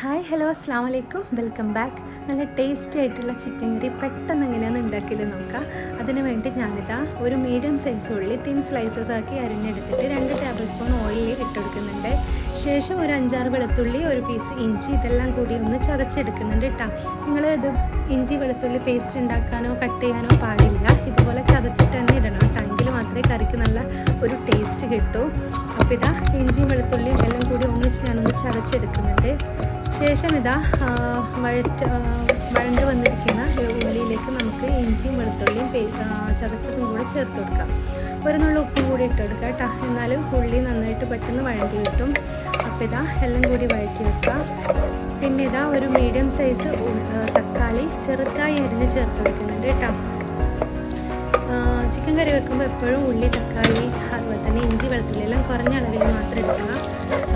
Hi hello അസ്സാം വലൈക്കും welcome back നല്ല ടേസ്റ്റി ആയിട്ടുള്ള ചിക്കൻ കറി പെട്ടെന്ന് എങ്ങനെയാണ് ഉണ്ടാക്കിയത് നോക്കാം. അതിന് വേണ്ടി ഞാനിതാ ഒരു മീഡിയം സൈസ് ഉള്ളി തിൻ സ്ലൈസസ് ആക്കി അരിഞ്ഞെടുത്തിട്ട് രണ്ട് ടേബിൾ സ്പൂൺ ഓയിൽ ഇട്ടെടുക്കുന്നുണ്ട് ശേഷം ഒരു അഞ്ചാറ് വെളുത്തുള്ളി ഒരു പീസ് ഇഞ്ചി ഇതെല്ലാം കൂടി ഒന്ന് ചതച്ചെടുക്കുന്നുണ്ട് കേട്ടോ നിങ്ങൾ ഇത് ഇഞ്ചി വെളുത്തുള്ളി പേസ്റ്റ് ഉണ്ടാക്കാനോ കട്ട് ചെയ്യാനോ പാടില്ല. ടേസ്റ്റ് കിട്ടും. അപ്പോൾ ഇതാ ഇഞ്ചിയും വെളുത്തുള്ളിയും എല്ലാം കൂടി ഒന്നിച്ച് ഞാനൊന്ന് ചതച്ചെടുക്കുന്നുണ്ട്. ശേഷം ഇതാ വഴറ്റ വഴണ്ട് വന്നിരിക്കുന്ന ഉള്ളിയിലേക്ക് നമുക്ക് ഇഞ്ചിയും വെളുത്തുള്ളിയും ചതച്ചതും കൂടെ ചേർത്ത് കൊടുക്കാം. ഒരു നുള്ള ഉപ്പും കൂടി ഇട്ട് കൊടുക്കുക കേട്ടോ. എന്നാലും ഉള്ളി നന്നായിട്ട് പെട്ടെന്ന് വഴണ്ടി കിട്ടും. അപ്പോൾ ഇതാ എല്ലാം കൂടി വഴറ്റി വെക്കാം. പിന്നെ ഇതാ ഒരു മീഡിയം സൈസ് തക്കാളി ചെറുതായി അരിഞ്ഞ് ചേർത്ത് വെക്കുന്നുണ്ട് കേട്ടോ. ചിക്കൻ കറി വെക്കുമ്പോൾ എപ്പോഴും ഉള്ളി തക്കാളി അതുപോലെ തന്നെ ഇഞ്ചി വെളുത്തുള്ളി എല്ലാം കുറഞ്ഞ അളവിൽ മാത്രം എടുക്കണം.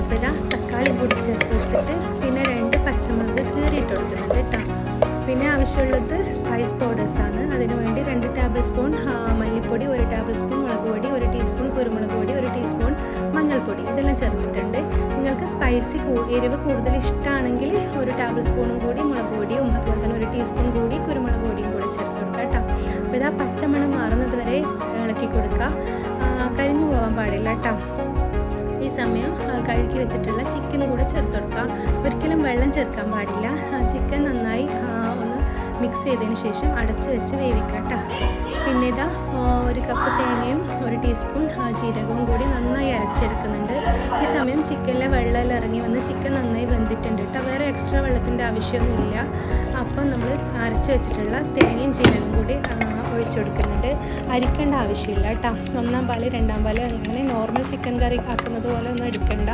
അപ്പോൾ തക്കാളി പൊടിച്ച് കൊടുത്തിട്ട് പിന്നെ രണ്ട് പച്ചമുളക് കീറിയിട്ട് കൊടുക്കുന്നുണ്ട് കേട്ടോ. പിന്നെ ആവശ്യമുള്ളത് സ്പൈസ് പൗഡേഴ്സാണ് അതിന് വേണ്ടി രണ്ട് ടേബിൾ സ്പൂൺ മല്ലിപ്പൊടി ഒരു ടേബിൾ സ്പൂൺ മുളക് പൊടി ഒരു ടീസ്പൂൺ കുരുമുളക് പൊടി ഒരു ടീസ്പൂൺ മഞ്ഞൾപ്പൊടി ഇതെല്ലാം ചേർത്തിട്ടുണ്ട്. നിങ്ങൾക്ക് സ്പൈസി എരിവ് കൂടുതൽ ഇഷ്ടമാണെങ്കിൽ ഒരു ടേബിൾ സ്പൂണും കൂടി അപ്പോൾ ഇതാ പച്ചമണം മാറുന്നത് വരെ ഇളക്കി കൊടുക്കുക. കരിഞ്ഞു പോകാൻ പാടില്ല കേട്ടോ. ഈ സമയം കഴുകി വെച്ചിട്ടുള്ള ചിക്കൻ കൂടെ ചേർത്ത് കൊടുക്കുക. ഒരിക്കലും വെള്ളം ചേർക്കാൻ പാടില്ല. ചിക്കൻ നന്നായി ഒന്ന് മിക്സ് ചെയ്തതിന് ശേഷം അടച്ച് വെച്ച് വേവിക്കാം കേട്ടോ. ആ, ഒരു കപ്പ് തേങ്ങയും ഒരു ടീസ്പൂൺ ജീരകവും കൂടി നന്നായി അരച്ചെടുക്കുന്നുണ്ട്. ഈ സമയം ചിക്കനിലെ വെള്ളം ഇറങ്ങി വന്ന് ചിക്കൻ നന്നായി വെന്തിട്ടുണ്ട് കേട്ടോ. വേറെ എക്സ്ട്രാ വെള്ളത്തിന്റെ ആവശ്യമൊന്നുമില്ല. അപ്പം നമ്മൾ അരച്ച് വെച്ചിട്ടുള്ള തേങ്ങയും ജീരകവും കൂടി ഒഴിച്ചു കൊടുക്കുന്നുണ്ട്. അരിക്കേണ്ട ആവശ്യമില്ല കേട്ടോ. ഒന്നാം പാൽ രണ്ടാം പാൽ അങ്ങനെ നോർമൽ ചിക്കൻ കറി ആക്കുന്നത് പോലെ ഒന്നും എടുക്കണ്ട.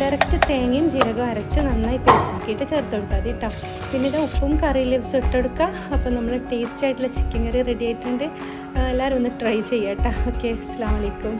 ഡയറക്റ്റ് തേങ്ങയും ജീരകവും അരച്ച് നന്നായി പേസ്റ്റ് ആക്കിയിട്ട് ചേർത്ത് കൊടുത്താൽ മതി കേട്ടോ പിന്നെ ഇത് ഉപ്പും കറി ലീവ്സ് ഇട്ടെടുക്കുക അപ്പോൾ നമ്മൾ ടേസ്റ്റി ആയിട്ടുള്ള ചിക്കൻ കറി റെഡി ആയിട്ടുണ്ട്. എല്ലാവരും ഒന്ന് ട്രൈ ചെയ്യാം കേട്ടോ ഓക്കെ അസ്സാം വലൈക്കും